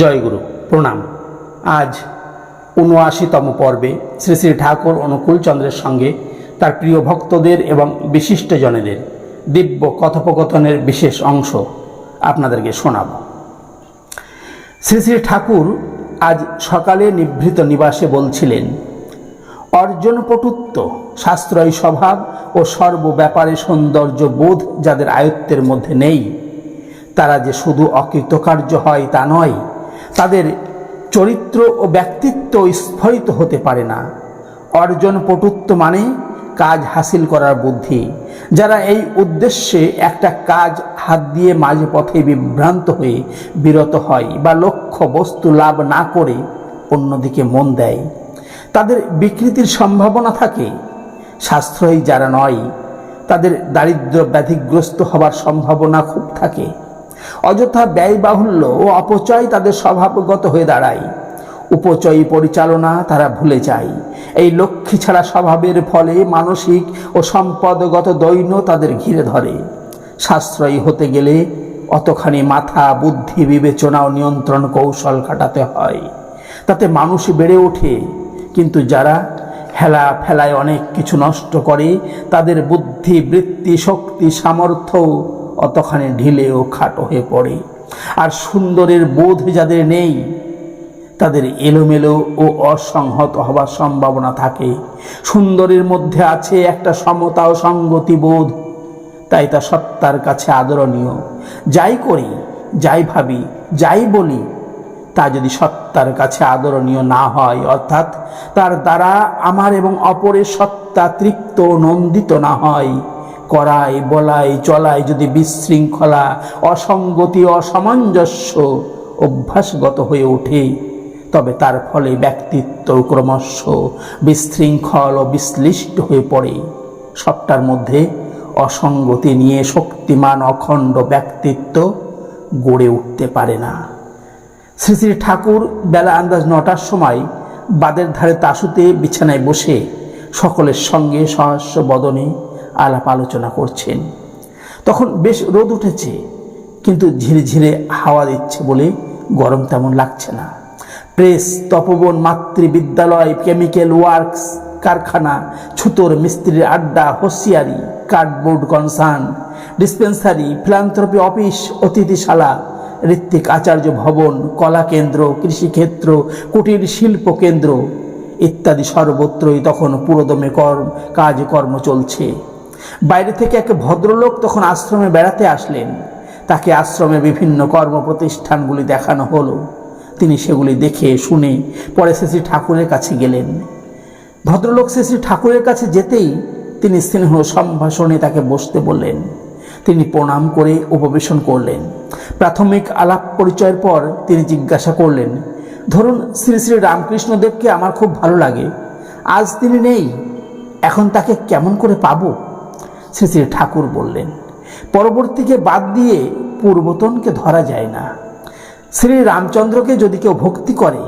জয়গুরু, প্রণাম। আজ উনআশিতম পর্বে শ্রী শ্রী ঠাকুর অনুকূল চন্দ্রের সঙ্গে তার প্রিয় ভক্তদের এবং বিশিষ্টজনেদের দিব্য কথোপকথনের বিশেষ অংশ আপনাদেরকে শোনাব। শ্রী শ্রী ঠাকুর আজ সকালে নিভৃত নিবাসে বলছিলেন অর্জন পটুত্ব শাস্ত্রয় স্বভাব ও সর্ব ব্যাপারে সৌন্দর্য বোধ যাদের আয়ত্তের মধ্যে নেই, তারা যে শুধু অকৃতকার্য হয় তা নয় তাদের চরিত্র ও ব্যক্তিত্ব স্ফলিত হতে পারে না। অর্জন পটুত্ব মানে কাজ হাসিল করার বুদ্ধি। যারা এই উদ্দেশ্যে একটা কাজ হাত দিয়ে মাঝে পথে বিভ্রান্ত হয়ে বিরত হয় বা লক্ষ্য বস্তু লাভ না করে অন্যদিকে মন দেয়, তাদের বিকৃতির সম্ভাবনা থাকে। সাশ্রয়ী যারা নয়, তাদের দারিদ্র ব্যাধিগ্রস্ত হবার সম্ভাবনা খুব থাকে। অযথা ব্যয়বাহুল্য ও অপচয় তাদের স্বভাবগত হয়ে দাঁড়ায়। উপচয়ী পরিচালনা তারা ভুলে যায়। এই লক্ষ্মী ছাড়া স্বভাবের ফলে মানসিক ও সম্পদগত দৈন্য তাদের ঘিরে ধরে। সাশ্রয়ী হতে গেলে অতখানি মাথা, বুদ্ধি, বিবেচনা ও নিয়ন্ত্রণ কৌশল কাটাতে হয়। তাতে মানুষ বেড়ে ওঠে। কিন্তু যারা হেলা ফেলায় অনেক কিছু নষ্ট করে, তাদের বুদ্ধি, বৃত্তি, শক্তি, সামর্থ্য অতখানি ঢিলে ও খাটো হয়ে পড়ে। আর সুন্দরের বোধ যাদের নেই, তাদের এলোমেলো ও অসংহত হবার সম্ভাবনা থাকে। সুন্দরের মধ্যে আছে একটা সমতা ও সঙ্গতি বোধ, তাই তা সত্তার কাছে আদরণীয়। যাই করি, যাই ভাবি, যাই বলি, তা যদি সত্তার কাছে আদরণীয় না হয়, অর্থাৎ তার দ্বারা আমার এবং অপরের সত্তা তৃপ্ত নন্দিত না হয় করাই, বলাই, চলাই যদি বিশৃঙ্খলা, অসঙ্গতি, অসামঞ্জস্য অভ্যাসগত হয়ে ওঠে, তবে তার ফলে ব্যক্তিত্ব ক্রমশ বিশৃঙ্খল ও বিশ্লিষ্ট হয়ে পড়ে। সবটার মধ্যে অসঙ্গতি নিয়ে শক্তিমান অখণ্ড ব্যক্তিত্ব গড়ে উঠতে পারে না। শ্রী শ্রী ঠাকুর বেলা আন্দাজ নটার সময় বাদের ধারে তাসুতে বিছানায় বসে সকলের সঙ্গে সহস্য বদনে আলাপ আলোচনা করছেন। তখন বেশ রোদ উঠেছে, কিন্তু ঝিরে ঝিরে হাওয়া দিচ্ছে বলে গরম তেমন লাগছে না। প্রেস, তপবন, মাতৃবিদ্যালয়, কেমিক্যাল ওয়ার্কস, কারখানা, ছুতোর মিস্ত্রির আড্ডা, hosiery, cardboard concern, dispensary, philanthropy office, অতিথিশালা, Ritwik Acharya ভবন, কলা কেন্দ্র কৃষিক্ষেত্র কুটির শিল্প কেন্দ্র ইত্যাদি সর্বত্রই তখন পুরোদমে কর্ম কাজকর্ম চলছে। বাইরে থেকে এক ভদ্রলোক তখন আশ্রমে বেড়াতে আসলেন। তাকে আশ্রমে বিভিন্ন কর্ম প্রতিষ্ঠানগুলি দেখানো হলো। তিনি সেগুলি দেখে, শুনে পরে শ্রী ঠাকুরের কাছে গেলেন। ভদ্রলোক শ্রী ঠাকুরের কাছে যেতেই তিনি স্নেহ সম্ভাষণে তাকে বসতে বললেন। তিনি প্রণাম করে উপবেশন করলেন। প্রাথমিক আলাপ পরিচয়ের পর তিনি জিজ্ঞাসা করলেন, ধরুন শ্রী শ্রী রামকৃষ্ণদেবকে আমার খুব ভালো লাগে। আজ তিনি নেই। এখন তাকে কেমন করে পাবো? শ্রী শ্রী ঠাকুর বললেন। পরবর্তীকে বাদ দিয়ে পূর্বতনকে ধরা যায় না। শ্রী রামচন্দ্রকে যদি কেউ ভক্তি করে,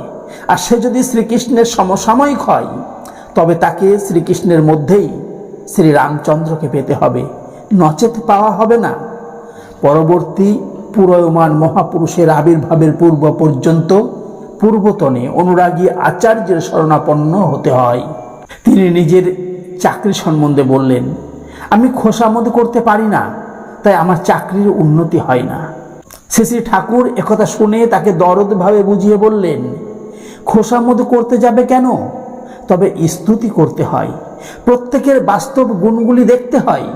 আর সে যদি শ্রীকৃষ্ণের সমসাময়িক হয়, তবে তাকে শ্রীকৃষ্ণের মধ্যেই শ্রী রামচন্দ্রকে পেতে হবে। নচেত পাওয়া হবে না। পরবর্তী পুরয়মান মহাপুরুষের আবির্ভাবের পূর্ব পর্যন্ত পূর্বতনে অনুরাগী আচার্যের শরণাপন্ন হতে হয়। তিনি নিজের চাকরি সম্বন্ধে বললেন আমি খোসামদ করতে পারি না, তাই আমার চাকরির উন্নতি হয় না। শ্রী ঠাকুর একথা শুনে তাকে দরদভাবে বুঝিয়ে বললেন, খোসামদ করতে যাবে কেন? তবে স্তুতি করতে হয়, প্রত্যেকের বাস্তব গুণগুলি দেখতে হয়,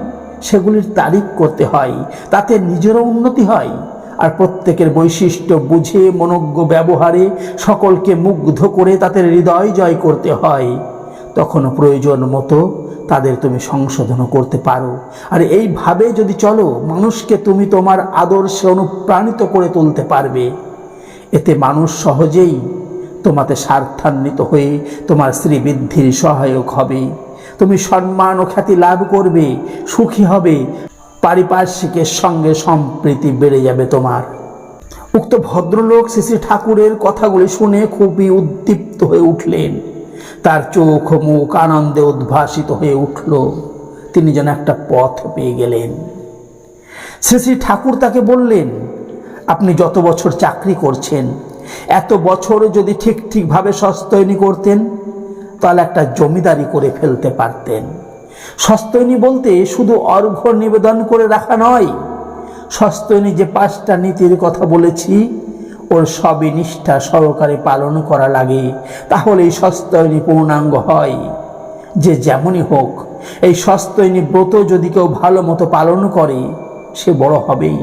সেগুলির তারিখ করতে হয়, তাতে নিজেরও উন্নতি হয়, আর প্রত্যেকের বৈশিষ্ট্য বুঝে, মনজ্ঞ ব্যবহারে সকলকে মুগ্ধ করে তাদের হৃদয় জয় করতে হয়। তখন প্রয়োজন মতো তাদের তুমি সংশোধন করতে পারো। আর এইভাবে যদি চলো, মানুষকে তুমি তোমার আদর্শে অনুপ্রাণিত করে তুলতে পারবে। এতে মানুষ সহজেই তোমাতে স্বার্থান্বিত হয়ে তোমার শ্রীবৃদ্ধির সহায়ক হবে। তুমি সম্মান ও খ্যাতি লাভ করবে, সুখী হবে। পারিপার্শ্বিকের সঙ্গে সম্প্রীতি বেড়ে যাবে তোমার। উক্ত ভদ্রলোক শ্রী ঠাকুরের কথাগুলি শুনে খুবই উদ্দীপ্ত হয়ে উঠলেন। তার চোখ মুখ আনন্দে উদ্ভাসিত হয়ে উঠল। তিনি যেন একটা পথ পেয়ে গেলেন। শ্রী শ্রী ঠাকুর তাকে বললেন, আপনি যত বছর চাকরি করছেন, এত বছর যদি ঠিক ঠিকভাবে সস্তয়নী করতেন, তাহলে একটা জমিদারি করে ফেলতে পারতেন। সস্তয়নী বলতে শুধু অর্ঘ্য নিবেদন করে রাখা নয় সস্তয়নী যে পাঁচটা নীতির কথা বলেছি ওর সবই নিষ্ঠা সহকারে পালন করা লাগে তাহলে এই সস্তয়নী পূর্ণাঙ্গ হয়। যে যেমনই হোক, এই সস্তয়নী ব্রত যদি কেউ ভালো মতো পালন করে, সে বড় হবেই।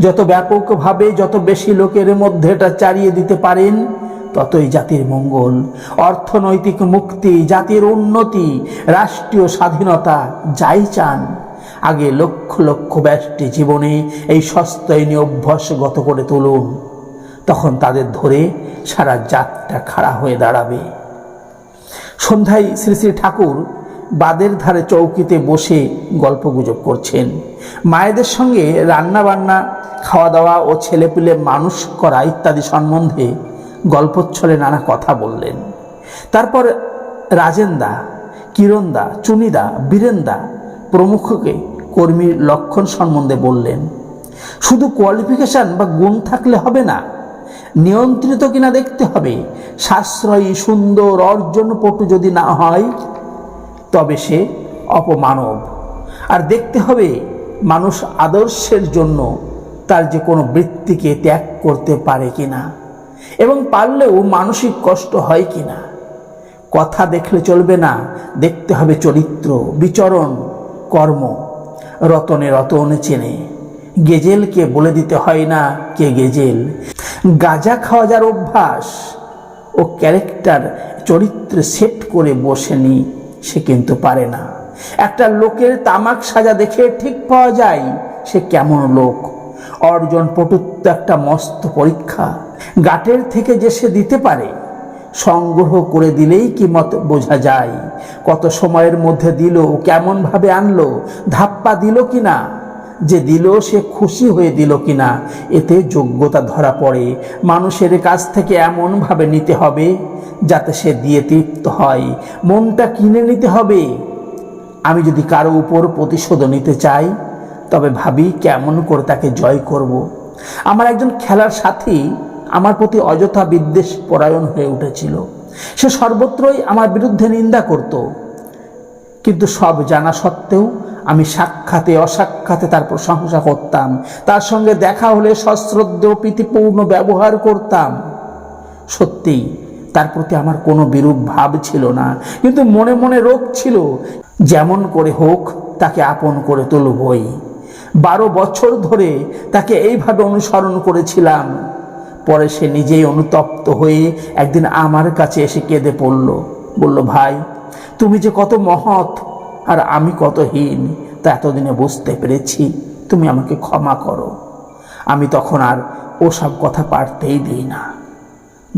যত ব্যাপকভাবে যত বেশি লোকের মধ্যে এটা চারিয়ে দিতে পারেন, ততই জাতির মঙ্গল। অর্থনৈতিক মুক্তি, জাতির উন্নতি, রাষ্ট্রীয় স্বাধীনতা, যাই চান, আগে লক্ষ লক্ষ ব্যষ্টি জীবনে এই সস্তয়নী অভ্যাসগত করে তুলুন। তখন তাদের ধরে সারা জাতটা খাড়া হয়ে দাঁড়াবে। সন্ধ্যায় শ্রী শ্রী ঠাকুর বাদের ধারে চৌকিতে বসে গল্পগুজব করছেন। মায়েদের সঙ্গে রান্না বান্না খাওয়া দাওয়া ও ছেলেপিলে মানুষ করা ইত্যাদি সম্বন্ধে গল্পচ্ছলে নানা কথা বললেন। তারপর রাজেন্দা, কিরণদা, চুনিদা, বীরেন্দা প্রমুখকে কর্মীর লক্ষণ সম্বন্ধে বললেন। শুধু কোয়ালিফিকেশন বা গুণ থাকলে হবে না নিয়ন্ত্রিত কিনা দেখতে হবে। সাশ্রয়ী, সুন্দর, অর্জন পটু যদি না হয়, তবে সে অপমানব। আর দেখতে হবে, মানুষ আদর্শের জন্য তার যে কোনো বৃত্তিকে ত্যাগ করতে পারে কিনা, এবং পারলেও মানসিক কষ্ট হয় কিনা। কথা দেখলে চলবে না, দেখতে হবে চরিত্র, বিচরণ, কর্ম। রতনে রতন চেনে, গেজেলকে বলে দিতে হয় না কে গেজেল। গাঁজা খাওয়া যার অভ্যাস ও ক্যারেক্টার চরিত্র সেট করে বসে বসেনি, সে কিন্তু পারে না। একটা লোকের তামাক সাজা দেখে ঠিক পাওয়া যায় সে কেমন লোক। অর্জন পটুত্ব একটা মস্ত পরীক্ষা। গাটের থেকে যে সে দিতে পারে, সংগ্রহ করে দিলেই কি মত বোঝা যায়। কত সময়ের মধ্যে দিল, কেমনভাবে আনলো, ধাপ্পা দিল কি না যে দিল সে খুশি হয়ে দিল কিনা? এতে যোগ্যতা ধরা পড়ে। মানুষের কাছ থেকে এমনভাবে নিতে হবে যাতে সে দিয়ে তৃপ্ত হয়। মনটা কিনে নিতে হবে। আমি যদি কারও উপর প্রতিশোধ নিতে চাই, তবে ভাবি কেমন করে তাকে জয় করব। আমার একজন খেলার সাথী আমার প্রতি অযথা বিদ্বেষ পরায়ণ হয়ে উঠেছিল। সে সর্বত্রই আমার বিরুদ্ধে নিন্দা করত। কিন্তু সব জানা সত্ত্বেও আমি সাক্ষাতে, অসাক্ষাতে তার প্রশংসা করতাম। তার সঙ্গে দেখা হলে সশ্রদ্ধ, প্রীতিপূর্ণ ব্যবহার করতাম। সত্যিই, তার প্রতি আমার কোনো বিরূপ ভাব ছিল না, কিন্তু মনে মনে রোগ ছিল। যেমন করে হোক, তাকে আপন করে তুলবই। বারো বছর ধরে তাকে এইভাবে অনুসরণ করেছিলাম। পরে সে নিজেই অনুতপ্ত হয়ে একদিন আমার কাছে এসে কেঁদে পড়ল। বলল, ভাই, তুমি যে কত মহৎ আর আমি কত হীন, তা এতদিনে বুঝতে পেরেছি। তুমি আমাকে ক্ষমা করো। আমি তখন আর ওসব কথা পারতেই দিই না।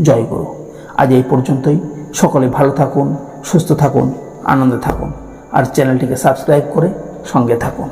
জয় গুরু, আজ এই পর্যন্তই। সকলে ভালো থাকুন, সুস্থ থাকুন, আনন্দে থাকুন। আর চ্যানেলটিকে সাবস্ক্রাইব করে সঙ্গে থাকুন।